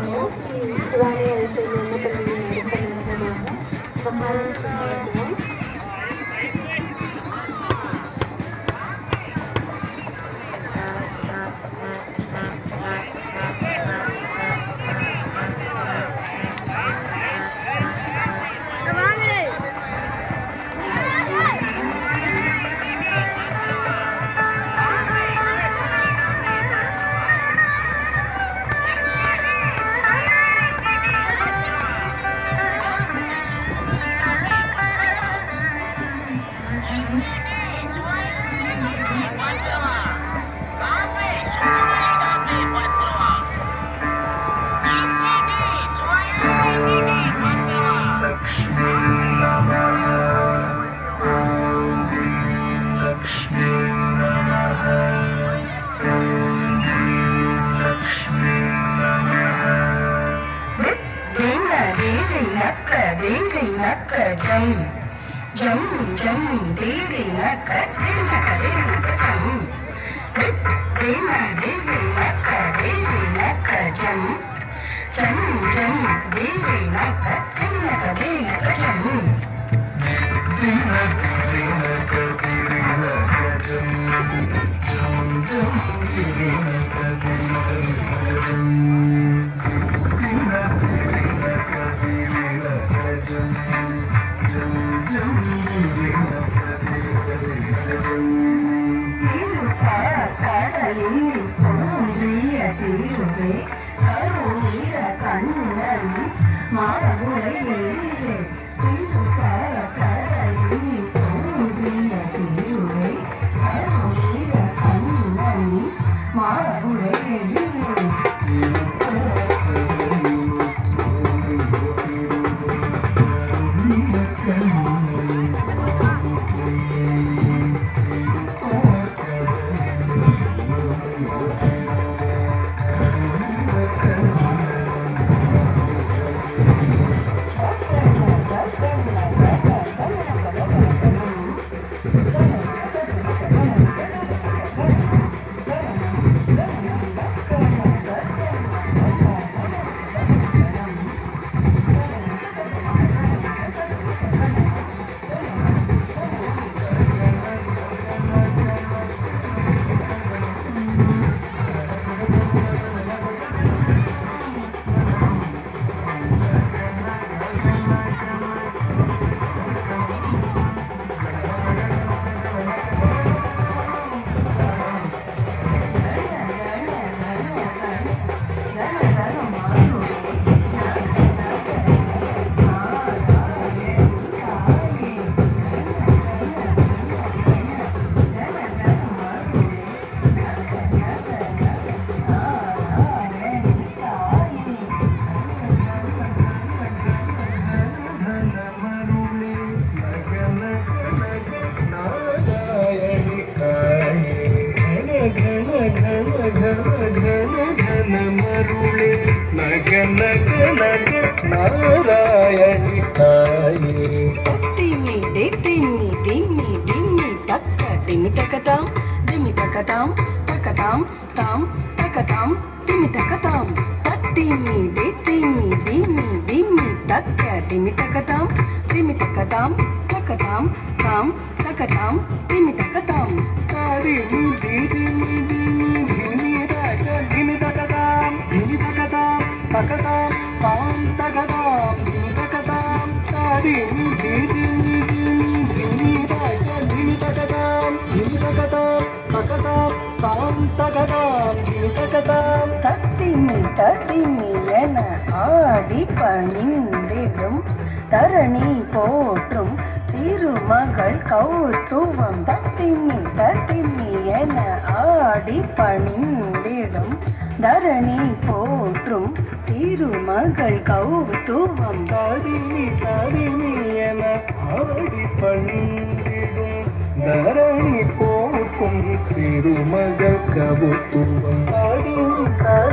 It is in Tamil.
España, Daniel நக்க தேரை நக்க ஜம் ஜம் ஜம் தேரை நக்க தேர் நக்க தேர் நக்க கடலில் தோன்றிய திருவே கருவிய கர ಮರುಳೆ ನಗ ನಗ ನಗ ನಾರಾಯಣಿ ತಾಯೇ ತಿಮ್ಮಿ ಡಿ ತಿಮ್ಮಿ ಡಿಮ್ಮಿ ಡಿಮ್ಮಿ ತಕ್ಕ ಟಿಮ್ಮಿ ತಕತಾಂ ಡಿಮ್ಮಿ ತಕತಾಂ ತಕತಾಂ ತಾಂ ತಕತಾಂ ಟಿಮ್ಮಿ ತಕತಾಂ తిమ్మి ది తిమ్మి దిమ్మి దిమ్మి తక్క తిమి తకతాం తిమి తకతాం తకతాం తాం తకతాం తిమి తకతాం తారి ముది దిమి தத்திமி தத்திமி என ஆடி பணிந்திடும் தரணி போற்றும் திருமகள் கௌத்துவம் தத்திமி தத்திமி என ஆடி பணிந்திடும் தரணி போற்றும் திருமகள் கௌத்துவம் போற்றும் திருமகள்